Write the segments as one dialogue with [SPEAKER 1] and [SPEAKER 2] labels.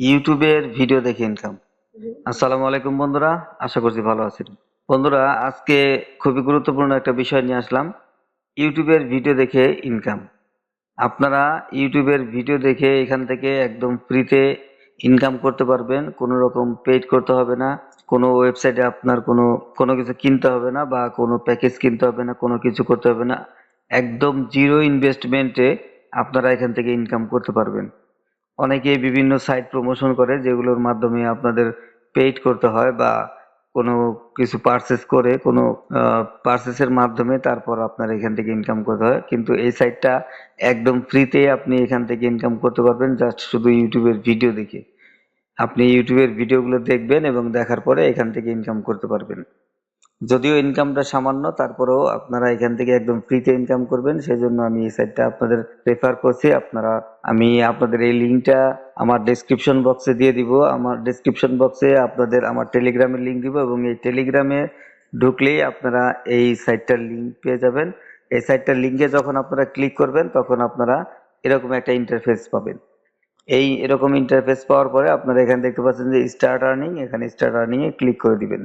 [SPEAKER 1] ইউটিউবের ভিডিও দেখে ইনকাম আসসালামু আলাইকুম বন্ধুরা আশা করছি ভালো আছেন। বন্ধুরা আজকে খুবই গুরুত্বপূর্ণ একটা বিষয় নিয়ে আসলাম ইউটিউবের ভিডিও দেখে ইনকাম আপনারা ইউটিউবের ভিডিও দেখে এখান থেকে একদম ফ্রিতে ইনকাম করতে পারবেন কোনো রকম পেইড করতে হবে না কোনো ওয়েবসাইটে আপনার কোনো কোনো কিছু কিনতে হবে না বা কোনো প্যাকেজ কিনতে হবে না কোনো কিছু করতে হবে না। একদম জিরো ইনভেস্টমেন্টে আপনারা এখান থেকে ইনকাম করতে পারবেন। অনেকেই বিভিন্ন সাইট প্রমোশন করে, যেগুলোর মাধ্যমে আপনাদের পেইড করতে হয় বা কোনো কিছু পারচেস করে, কোনো পারচেসের মাধ্যমে তারপর আপনার এখান থেকে ইনকাম করতে হয়। কিন্তু এই সাইটটা একদম ফ্রিতে আপনি এখান থেকে ইনকাম করতে পারবেন জাস্ট শুধু ইউটিউবের ভিডিও দেখে। আপনি ইউটিউবের ভিডিওগুলো দেখবেন এবং দেখার পরে এখান থেকে ইনকাম করতে পারবেন। যদিও ইনকামটা সামান্য, তারপরেও আপনারা এখান থেকে একদম ফ্রিতে ইনকাম করবেন সেই জন্য আমি এই সাইটটা আপনাদের রেফার করছি। আপনারা, আমি আপনাদের এই লিঙ্কটা আমার ডেসক্রিপশন বক্সে দিয়ে দিব। আমার ডেসক্রিপশন বক্সে আপনাদের আমার টেলিগ্রামের লিঙ্ক দিব এবং এই টেলিগ্রামে ঢুকলেই আপনারা এই সাইটটার লিঙ্ক পেয়ে যাবেন। এই সাইটটার লিঙ্কে যখন আপনারা ক্লিক করবেন, তখন আপনারা এরকম একটা ইন্টারফেস পাবেন। এই এরকম ইন্টারফেস পাওয়ার পরে আপনারা এখানে দেখতে পাচ্ছেন যে স্টার্ট আর্নিং এখানে স্টার্ট আর্নিং এ ক্লিক করে দিবেন।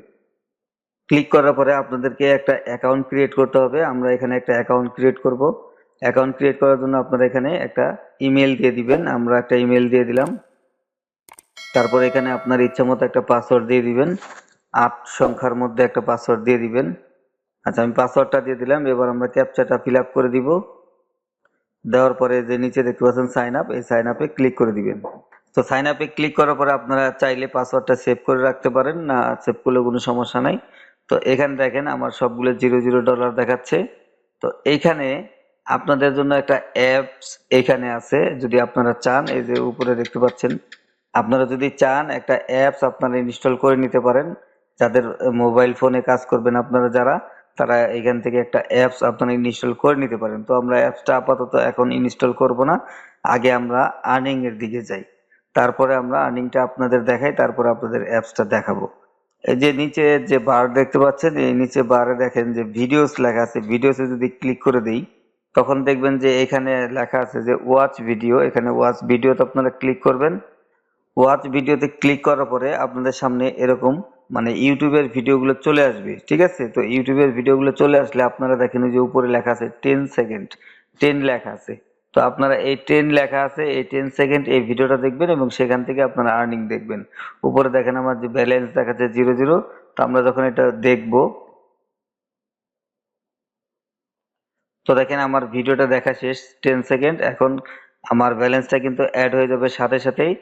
[SPEAKER 1] ক্লিক করার পরে আপনাদেরকে একটা অ্যাকাউন্ট ক্রিয়েট করতে হবে। আমরা এখানে একটা অ্যাকাউন্ট ক্রিয়েট করব। অ্যাকাউন্ট ক্রিয়েট করার জন্য আপনারা এখানে একটা ইমেল দিয়ে দিবেন। আমরা একটা ইমেল দিয়ে দিলাম। তারপর এখানে আপনার ইচ্ছা মতো একটা পাসওয়ার্ড দিয়ে দিবেন। আট সংখ্যার মধ্যে একটা পাসওয়ার্ড দিয়ে দিবেন। আচ্ছা আমি পাসওয়ার্ডটা দিয়ে দিলাম। এবার আমরা ক্যাপচাটা ফিল করে দিব। দেওয়ার পরে যে নিচে দেখতে পাচ্ছেন সাইন আপ এই সাইন আপে ক্লিক করে দিবেন। তো সাইন আপে ক্লিক করার পরে আপনারা চাইলে পাসওয়ার্ডটা সেভ করে রাখতে পারেন। না সেভ করলে কোনো সমস্যা নাই। তো এখানে দেখেন আমার সবগুলো জিরো জিরো ডলার দেখাচ্ছে। তো এইখানে আপনাদের জন্য একটা অ্যাপস এখানে আছে, যদি আপনারা চান, এই যে উপরে দেখতে পাচ্ছেন। আপনারা যদি চান, একটা অ্যাপস আপনারা ইনস্টল করে নিতে পারেন। যাদের মোবাইল ফোনে কাজ করবেন আপনারা যারা, তারা এখান থেকে একটা অ্যাপস আপনারা ইনস্টল করে নিতে পারেন। তো আমরা অ্যাপসটা আপাতত এখন ইনস্টল করব না, আগে আমরা আর্নিং এর দিকে যাই। তারপরে আমরা আর্নিংটা আপনাদের দেখাই, তারপরে আপনাদের অ্যাপসটা দেখাবো। এই যে নিচে যে বার দেখতে পাচ্ছেন, এই নিচে বারে দেখেন যে ভিডিওস লেখা আছে। ভিডিওসে যদি ক্লিক করে দেই, তখন দেখবেন যে এখানে লেখা আছে যে ওয়াচ ভিডিও এখানে ওয়াচ ভিডিওতে আপনারা ক্লিক করবেন। ওয়াচ ভিডিওতে ক্লিক করার পরে আপনাদের সামনে এরকম মানে ইউটিউবের ভিডিওগুলো চলে আসবে, ঠিক আছে? তো ইউটিউবের ভিডিওগুলো চলে আসলে আপনারা দেখেন যে উপরে লেখা আছে টেন সেকেন্ড টেন লেখা আছে। তো আপনারা এই টেন লেখা আছে, এই টেন সেকেন্ড এই ভিডিওটা দেখবেন এবং সেখান থেকে আপনারা আর্নিং দেখবেন। উপরে দেখেন আমার যে ব্যালেন্স দেখাচ্ছে জিরো জিরো তো আমরা যখন এটা দেখব, তো দেখেন আমার ভিডিওটা দেখা শেষ টেন সেকেন্ড এখন আমার ব্যালেন্সটা কিন্তু অ্যাড হয়ে যাবে সাথে সাথেই।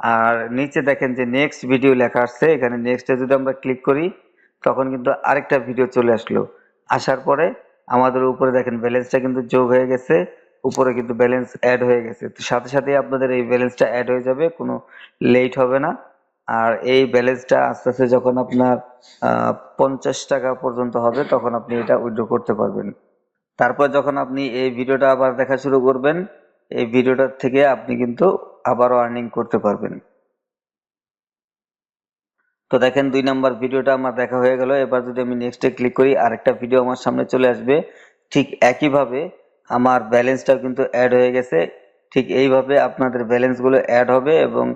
[SPEAKER 1] আর নিচে দেখেন যে নেক্সট ভিডিও লেখা আসছে, এখানে নেক্সটে যদি আমরা ক্লিক করি, তখন কিন্তু আরেকটা ভিডিও চলে আসলো। আসার পরে আমাদের উপরে দেখেন ব্যালেন্সটা কিন্তু যোগ হয়ে গেছে। উপরে কিন্তু ব্যালেন্স অ্যাড হয়ে গেছে। তো সাথে সাথে আপনাদের এই ব্যালেন্সটা অ্যাড হয়ে যাবে, কোনো লেট হবে না। আর এই ব্যালেন্সটা আস্তে আস্তে যখন আপনার পঞ্চাশ টাকা পর্যন্ত হবে, তখন আপনি এটা উইড্রো করতে পারবেন। তারপর যখন আপনি এই ভিডিওটা আবার দেখা শুরু করবেন, এই ভিডিওটার থেকে আপনি কিন্তু আবারও আর্নিং করতে পারবেন। তো দেখেন দুই নাম্বার ভিডিওটা আমার দেখা হয়ে গেল। এবার যদি আমি নেক্সটে ক্লিক করি, আরেকটা ভিডিও আমার সামনে চলে আসবে। ঠিক একইভাবে আমার ব্যালেন্সটাও কিন্তু অ্যাড হয়ে গেছে। ঠিক এইভাবে আপনাদের ব্যালেন্সগুলো অ্যাড হবে এবং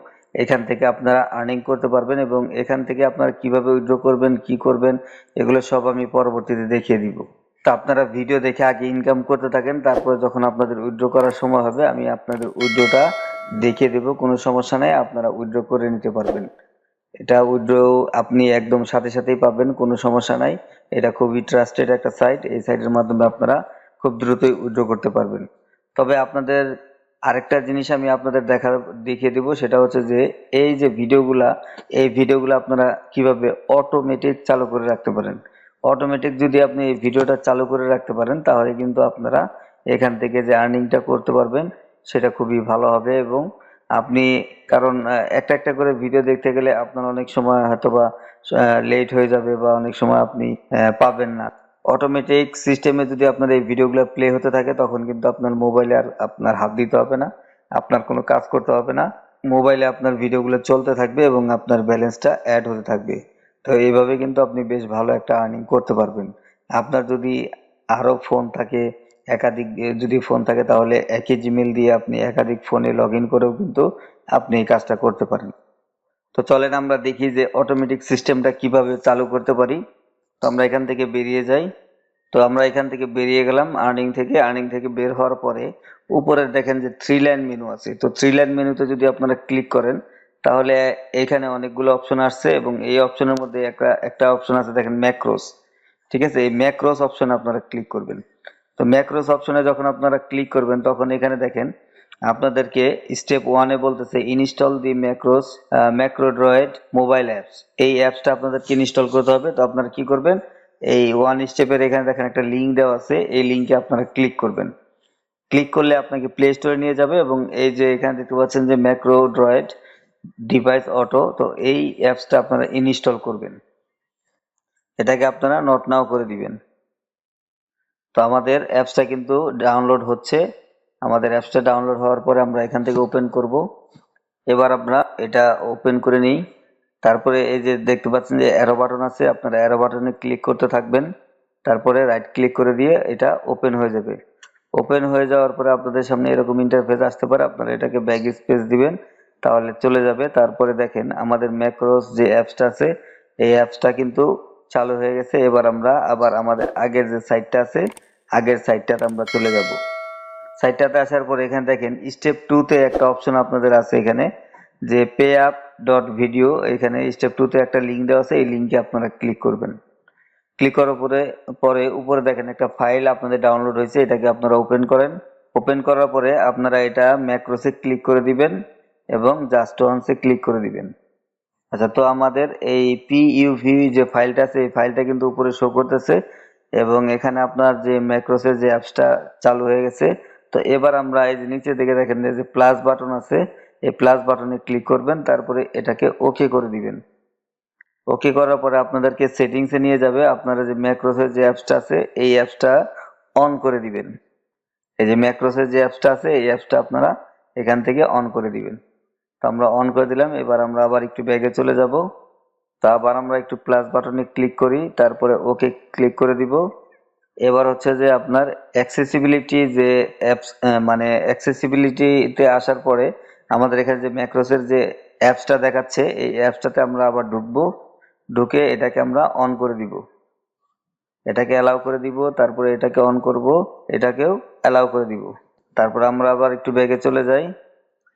[SPEAKER 1] এখান থেকে আপনারা আর্নিং করতে পারবেন এবং এখান থেকে আপনারা কীভাবে উইথড্র করবেন, কি করবেন, এগুলো সব আমি পরবর্তীতে দেখিয়ে দিব। তো আপনারা ভিডিও দেখে আগে ইনকাম করতে থাকেন, তারপরে যখন আপনাদের উইথড্র করার সময় হবে, আমি আপনাদের উইথড্রটা দেখিয়ে দেব, কোনো সমস্যা নাই, আপনারা উইথড্র করে নিতে পারবেন। এটা উইথড্র আপনি একদম সাথে সাথেই পাবেন, কোনো সমস্যা নাই। এটা খুবই ট্রাস্টেড একটা সাইট এই সাইটের মাধ্যমে আপনারা খুব দ্রুতই উইথড্র করতে পারবেন। তবে আপনাদের আরেকটা জিনিস আমি আপনাদের দেখার, দেখিয়ে দিব, সেটা হচ্ছে যে এই যে ভিডিওগুলা, এই ভিডিওগুলো আপনারা কীভাবে অটোমেটিক চালু করে রাখতে পারেন। অটোমেটিক যদি আপনি এই ভিডিওটা চালু করে রাখতে পারেন, তাহলে কিন্তু আপনারা এখান থেকে যে আর্নিংটা করতে পারবেন, সেটা খুবই ভালো হবে এবং আপনি, কারণ একটা একটা করে ভিডিও দেখতে গেলে আপনার অনেক সময় হয়তোবা লেট হয়ে যাবে বা অনেক সময় আপনি পাবেন না। অটোমেটিক সিস্টেমে যদি আপনার এই ভিডিওগুলো প্লে হতে থাকে, তখন কিন্তু আপনার মোবাইলে আর আপনার হাত দিতে হবে না। আপনার কোনো কাজ করতে হবে না। মোবাইলে আপনার ভিডিওগুলো চলতে থাকবে এবং আপনার ব্যালেন্সটা অ্যাড হতে থাকবে। তো এইভাবে কিন্তু আপনি বেশ ভালো একটা আর্নিং করতে পারবেন। আপনার যদি আরও ফোন থাকে, একাধিক, যদি ফোন থাকে, তাহলে একই জিমেল দিয়ে আপনি একাধিক ফোনে লগ ইন করেও কিন্তু আপনি এই কাজটা করতে পারেন। তো চলেন আমরা দেখি যে অটোমেটিক সিস্টেমটা কীভাবে চালু করতে পারি। তো আমরা এখান থেকে বেরিয়ে যাই। তো আমরা এখান থেকে বেরিয়ে গেলাম আর্নিং থেকে। আর্নিং থেকে বের হওয়ার পরে উপরে দেখেন যে থ্রি লাইন মেনু আছে। তো থ্রি লাইন মেনুতে যদি আপনারা ক্লিক করেন, তাহলে এখানে অনেকগুলো অপশন আসছে এবং এই অপশনের মধ্যে একটা একটা অপশন আছে দেখেন ম্যাক্রোস ঠিক আছে? এই ম্যাক্রোস অপশনে আপনারা ক্লিক করবেন। তো ম্যাক্রোস অপশনে যখন আপনারা ক্লিক করবেন, তখন এখানে দেখেন আপনাদেরকে স্টেপ ওয়ানে বলতেছে install the macros MacroDroid mobile apps এই অ্যাপসটা আপনাদেরকে ইনস্টল করতে হবে। তো আপনারা কি করবেন? এই ওয়ান স্টেপের এখানে দেখেন একটা লিঙ্ক দেওয়া আছে। এই লিঙ্কে আপনারা ক্লিক করবেন। ক্লিক করলে আপনাকে প্লে স্টোরে নিয়ে যাবে এবং এই যে এখানে দেখতে পাচ্ছেন যে ম্যাক্রো ড্রয়েড ডিভাইস অটো তো এই অ্যাপসটা আপনারা ইনস্টল করবেন। এটাকে আপনারা নট নাও করে দিবেন। তো আমাদের অ্যাপসটা কিন্তু ডাউনলোড হচ্ছে। আমাদের অ্যাপসটা ডাউনলোড হওয়ার পরে আমরা এখান থেকে ওপেন করব। এবার আমরা এটা ওপেন করে নিই। তারপরে এই যে দেখতে পাচ্ছেন যে অ্যারো বাটন আছে, আপনারা অ্যারো বাটনে ক্লিক করতে থাকবেন। তারপরে রাইট ক্লিক করে দিয়ে এটা ওপেন হয়ে যাবে। ওপেন হয়ে যাওয়ার পরে আপনাদের সামনে এরকম ইন্টারফেস আসতে পারে, আপনারা এটাকে ব্যাগ স্পেস দিবেন, তাহলে চলে যাবে। তারপরে দেখেন, আমাদের ম্যাক্রোস যে অ্যাপসটা আছে, এই অ্যাপসটা কিন্তু চালু হয়ে গেছে। এবার আমরা আবার আমাদের আগের যে সাইটটা আছে, আগের সাইটটাতে আমরা চলে যাব। সাইটটাতে আসার পরে এখানে দেখেন স্টেপ টু তে একটা অপশন আপনাদের আছে এখানে, যে পে আপ ডট ভিডিও এখানে স্টেপ টু তে একটা লিঙ্ক দেওয়া আছে, এই লিঙ্কে আপনারা ক্লিক করবেন। ক্লিক করার পরে পরে উপরে দেখেন একটা ফাইল আপনাদের ডাউনলোড হয়েছে, এটাকে আপনারা ওপেন করেন। ওপেন করার পরে আপনারা এটা ম্যাক্রোসে ক্লিক করে দিবেন এবং জাস্ট ওয়ান্সে ক্লিক করে দিবেন। আচ্ছা তো আমাদের এই পিইউভি যে ফাইলটা আছে, এই ফাইলটা কিন্তু উপরে শো করতেছে এবং এখানে আপনার যে ম্যাক্রোসের যে অ্যাপসটা চালু হয়ে গেছে তো এবার আমরা এই যে নিচে দিকে দেখেন যে প্লাস বাটন আছে, এই প্লাস বাটনে ক্লিক করবেন, তারপরে এটাকে ওকে করে দিবেন। ওকে করার পরে আপনাদেরকে সেটিংসে নিয়ে যাবে, আপনারা যে ম্যাক্রোসের যে অ্যাপসটা আছে, এই অ্যাপসটা অন করে দিবেন। এই যে ম্যাক্রোসের যে অ্যাপসটা আছে, এই অ্যাপসটা আপনারা এখান থেকে অন করে দিবেন। তো আমরা অন করে দিলাম, এবার আমরা আবার একটু ব্যাগে চলে যাব। তো আবার আমরা একটু প্লাস বাটনে ক্লিক করি, তারপরে ওকে ক্লিক করে দিব। এবার হচ্ছে যে আপনার অ্যাক্সেসিবিলিটি যে অ্যাপস মানে অ্যাক্সেসিবিলিটিতে আসার পরে আমাদের এখানে যে ম্যাক্রোসের যে অ্যাপসটা দেখাচ্ছে, এই অ্যাপসটাতে আমরা আবার ঢুকবো, ঢুকে এটাকে আমরা অন করে দিব। এটাকে অ্যালাউ করে দিব, তারপরে এটাকে অন করব, এটাকেও অ্যালাউ করে দিব। তারপর আমরা আবার একটু ব্যাগে চলে যাই।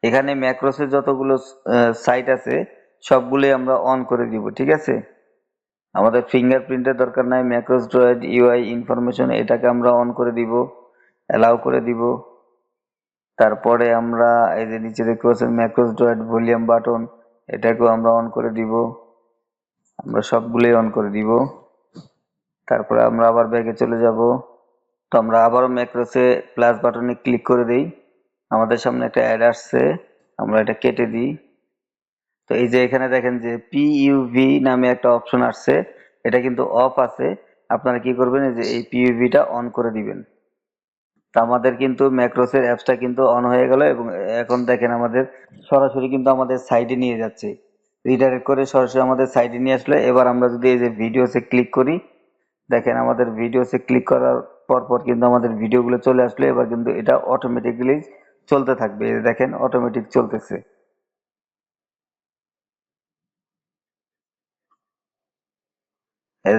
[SPEAKER 1] এখানে ম্যাক্রোসের যতগুলো সাইট আছে, সবগুলোই আমরা অন করে দিব, ঠিক আছে? আমাদের ফিঙ্গারপ্রিন্টের দরকার নাই ম্যাক্রোস ড্রয়েড ইউআই ইনফরমেশন এটাকে আমরা অন করে দিব অ্যালাউ করে দিব। তারপরে আমরা এই যে নিচে দেখতে পাচ্ছেন ম্যাক্রোস ড্রয়েড ভলিউম বাটন এটাকেও আমরা অন করে দিব। আমরা সবগুলোই অন করে দিব। তারপরে আমরা আবার ব্যাগে চলে যাব। তো আমরা আবারও ম্যাক্রোসে প্লাস বাটনে ক্লিক করে দিই। আমাদের সামনে একটা অ্যাড আসছে, আমরা এটা কেটে দিই। তো এই যে এখানে দেখেন যে পিইউভি নামে একটা অপশন আসছে, এটা কিন্তু অফ আছে। আপনারা কি করবেন, এই যে এই পিইউভিটা অন করে দিবেন। তো আমাদের কিন্তু ম্যাক্রোসের অ্যাপসটা কিন্তু অন হয়ে গেল এবং এখন দেখেন আমাদের সরাসরি কিন্তু আমাদের সাইডে নিয়ে যাচ্ছে। রিডাইরেক্ট করে সরাসরি আমাদের সাইডে নিয়ে আসলে এবার আমরা যদি এই যে ভিডিওসে ক্লিক করি, দেখেন আমাদের ভিডিওসে ক্লিক করার পর পর কিন্তু আমাদের ভিডিওগুলো চলে আসলো। এবার কিন্তু এটা অটোমেটিক্যালি চলতে থাকবে। দেখেন অটোমেটিক চলতেছে।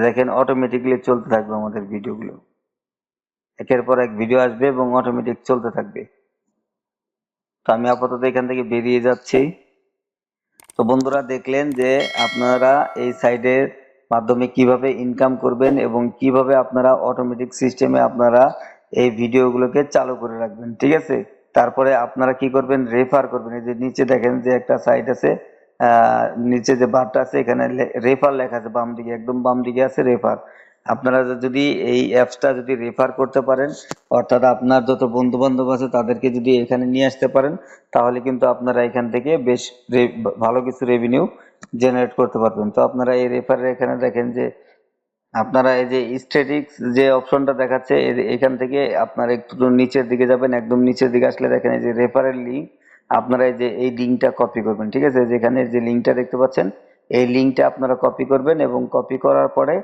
[SPEAKER 1] দেখেন অটোমেটিক্যালি চলতে থাকবে আমাদের ভিডিওগুলো একের পর এক ভিডিও আসবে এবং অটোমেটিক চলতে থাকবে। তো আমি আপাতত এখান থেকে বেরিয়ে যাচ্ছি। তো বন্ধুরা, দেখলেন যে আপনারা এই সাইডের মাধ্যমে কীভাবে ইনকাম করবেন এবং কীভাবে আপনারা অটোমেটিক সিস্টেমে আপনারা এই ভিডিওগুলোকে চালু করে রাখবেন, ঠিক আছে? তারপরে আপনারা কি করবেন? রেফার করবেন। এই যে নিচে দেখেন যে একটা সাইট আছে নিচে যে বারটা আছে, এখানে রেফার লেখা আছে, বাম দিকে, একদম বাম দিকে আছে রেফার আপনারা যদি এই অ্যাপসটা যদি রেফার করতে পারেন, অর্থাৎ আপনার যত বন্ধু বান্ধব আছে, তাদেরকে যদি এখানে নিয়ে আসতে পারেন, তাহলে কিন্তু আপনারা এখান থেকে বেশ ভালো কিছু রেভিনিউ জেনারেট করতে পারবেন। তো আপনারা এই রেফারের এখানে দেখেন যে, আপনারা এই যে স্ট্যাটিক্স যে অপশনটা দেখাচ্ছে এখান থেকে আপনারা একটু নিচের দিকে যাবেন, একদম নিচের দিকে আসলে দেখেন এই যে রেফারের লিঙ্ক আপনারা এই যে, এই লিঙ্কটা কপি করবেন, ঠিক আছে? যেখানে যে লিঙ্কটা দেখতে পাচ্ছেন, এই লিঙ্কটা আপনারা কপি করবেন এবং কপি করার পরে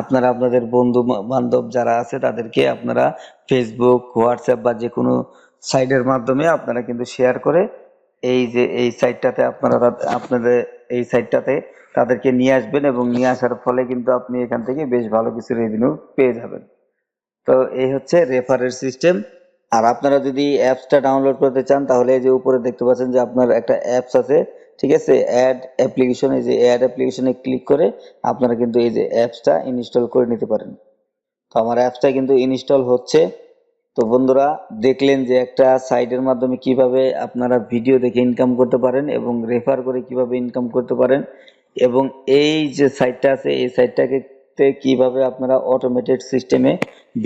[SPEAKER 1] আপনারা আপনাদের বন্ধু বান্ধব যারা আছে, তাদেরকে আপনারা ফেসবুক হোয়াটসঅ্যাপ বা যে কোনো সাইটের মাধ্যমে আপনারা কিন্তু শেয়ার করে এই যে, এই সাইটটাতে আপনারা আপনাদের এই সাইটটাতে তাদেরকে নিয়ে আসবেন এবং নিয়ে আসার ফলে কিন্তু আপনি এখান থেকে বেশ ভালো কিছু রেভিনিউ পেয়ে যাবেন। তো এই হচ্ছে রেফারের সিস্টেম আর আপনারা যদি অ্যাপসটা ডাউনলোড করতে চান, তাহলে এই যে উপরে দেখতে পাচ্ছেন যে আপনার একটা অ্যাপস আছে, ঠিক আছে? অ্যাড অ্যাপ্লিকেশন এই যে অ্যাড অ্যাপ্লিকেশনে ক্লিক করে আপনারা কিন্তু এই যে অ্যাপসটা ইনস্টল করে নিতে পারেন। তো আমার অ্যাপসটা কিন্তু ইনস্টল হচ্ছে। তো বন্ধুরা, দেখলেন যে একটা সাইটের মাধ্যমে কীভাবে আপনারা ভিডিও দেখে ইনকাম করতে পারেন এবং রেফার করে কীভাবে ইনকাম করতে পারেন এবং এই যে সাইটটা আছে, এই সাইটটাকে তে কীভাবে আপনারা অটোমেটেড সিস্টেমে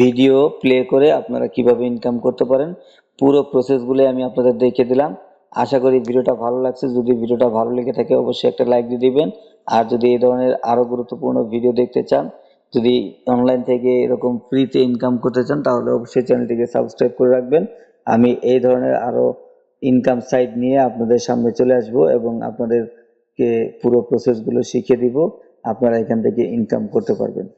[SPEAKER 1] ভিডিও প্লে করে আপনারা কীভাবে ইনকাম করতে পারেন, পুরো প্রসেসগুলো আমি আপনাদের দেখিয়ে দিলাম। আশা করি ভিডিওটা ভালো লাগছে। যদি ভিডিওটা ভালো লেগে থাকে, অবশ্যই একটা লাইক দিয়ে দিবেন। আর যদি এই ধরনের আরও গুরুত্বপূর্ণ ভিডিও দেখতে চান, যদি অনলাইন থেকে এরকম ফ্রিতে ইনকাম করতে চান, তাহলে অবশ্যই চ্যানেলটিকে সাবস্ক্রাইব করে রাখবেন। আমি এই ধরনের আরও ইনকাম সাইট নিয়ে আপনাদের সামনে চলে আসব এবং আপনাদেরকে পুরো প্রসেসগুলো শিখিয়ে দিব। আপনারা এখান থেকে ইনকাম করতে পারবেন।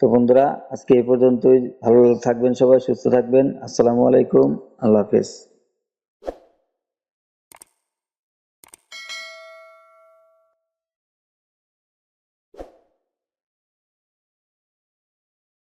[SPEAKER 1] তো বন্ধুরা, আজকে এই পর্যন্তই। ভালো থাকবেন সবাই, সুস্থ থাকবেন। আসসালামু আলাইকুম। আল্লাহ হাফেজ।